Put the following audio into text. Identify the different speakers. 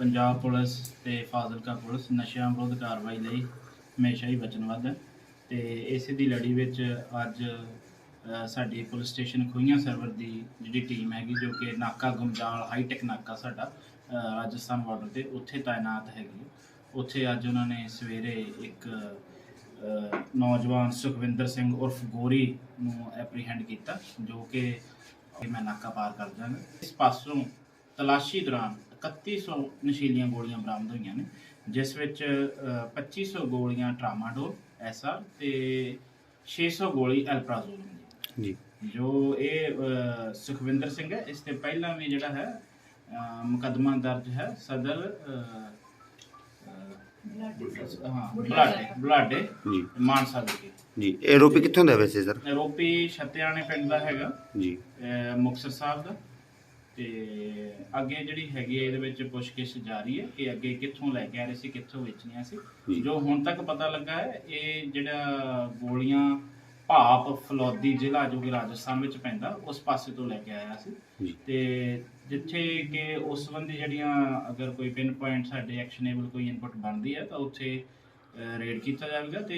Speaker 1: Punjab police ਤੇ Fazilka police ਨਸ਼ਿਆਂ ਵਿਰੁੱਧ ਕਾਰਵਾਈ ਲਈ ਹਮੇਸ਼ਾ ਹੀ ਵਚਨਬੱਧ ਹੈ ਤੇ ਇਸੇ ਦੀ ਲੜੀ ਵਿੱਚ ਅੱਜ ਸਾਡੀ ਪੁਲਿਸ ਸਟੇਸ਼ਨ ਖੁਈਆਂ ਸਰਵਰ ਦੀ ਜਿਹੜੀ ਟੀਮ ਹੈਗੀ ਜੋ ਕਿ ਨਾਕਾ ਗੁਮਜਾਲ ਹਾਈਟੈਕ ਨਾਕਾ ਸਾਡਾ ਰਾਜਸਥਾਨ ਬਾਰਡਰ ਤੇ ਉੱਥੇ ਤਾਇਨਾਤ ਹੈਗੀ ਉੱਥੇ ਅੱਜ ਉਹਨਾਂ ਨੇ ਸਵੇਰੇ ਇੱਕ ਨੌਜਵਾਨ ਸੁਖਵਿੰਦਰ ਸਿੰਘ ਉਰਫ ਗੋਰੀ ਨੂੰ ਐਪਰੀਹੈਂਡ ਕੀਤਾ ਜੋ ਕਿ ਕਿ ਮੈਂ ਨਾਕਾ ਪਾਰ ਕਰ ਜਾਵਾਂਗਾ। ਇਸ ਪਾਸੋਂ ਤਲਾਸ਼ੀ ਦੌਰਾਨ 3100 ਨਸ਼ੀਲੀਆਂ ਗੋਲੀਆਂ ਬਰਾਮਦ ਹੋਈਆਂ ਨੇ ਜਿਸ ਵਿੱਚ ਅ, 2500 ਗੋਲੀਆਂ ਟਰਾਮਾਡੋਲ ਐਸਆਰ ਤੇ 600 ਗੋਲੀ ਐਲਪਰਾਜ਼ੋਲ
Speaker 2: ਜੀ।
Speaker 1: ਜੋ ਇਹ ਸੁਖਵਿੰਦਰ ਸਿੰਘ ਹੈ। ਇਸ ਤੇ ਪਹਿਲਾਂ ਵੀ ਜਿਹੜਾ ਹੈ ਮੁਕੱਦਮਾ ਦਰਜ ਹੈ ਸਦਰ ਬਲਾਡੇ ਬਲਾਡੇ
Speaker 2: ਜੀ।
Speaker 1: ਮਾਨਸਾ ਵਿਖੇ
Speaker 2: ਜੀ ਇਹ ਆਰੋਪੀ ਕਿੱਥੋਂ ਦਾ ਵੈਸੇ ਸਰ?
Speaker 1: ਰੋਪੀ ਛੱਤਿਆਣੇ ਪਿੰਡ ਦਾ ਹੈਗਾ।
Speaker 2: ਜੀ।
Speaker 1: ਅਹ ਮੁਕਤਸਰ ਸਾਹਿਬ ਦਾ। ਤੇ ਅੱਗੇ ਜਿਹੜੀ ਹੈਗੀ ਹੈ ਇਹਦੇ ਵਿੱਚ ਪੁੱਛਗਿੱਛ ਜਾਰੀ ਹੈ ਕਿ ਅੱਗੇ ਕਿੱਥੋਂ ਲੈ ਕੇ ਆ ਰਹੇ ਸੀ ਕਿੱਥੋਂ ਵੇਚਣੀਆਂ ਸੀ।
Speaker 2: ਜੀ।
Speaker 1: ਹੁਣ ਤੱਕ ਪਤਾ ਲੱਗਾ ਹੈ ਇਹ ਜਿਹੜਾ ਗੋਲੀਆਂ ਭਾਪ ਫਲੌਦੀ ਜ਼ਿਲ੍ਹਾ ਜੋ ਕਿ ਰਾਜਸਥਾਨ ਵਿੱਚ ਪੈਂਦਾ ਉਸ ਪਾਸੇ ਤੋਂ ਲੈ ਕੇ ਆਇਆ ਸੀ। ਤੇ ਜਿੱਥੇ ਕਿ ਉਸ ਸੰਬੰਧੀ ਜਿਹੜੀਆਂ ਅਗਰ ਕੋਈ ਪਿਨ ਪੁਆਇੰਟ ਸਾਡੇ ਐਕਸ਼ਨੇਬਲ ਕੋਈ ਇਨਪੁਟ ਬਣਦੀ ਹੈ ਤਾਂ ਉੱਥੇ ਰੇਡ ਕੀਤਾ ਜਾਵੇਗਾ ਤੇ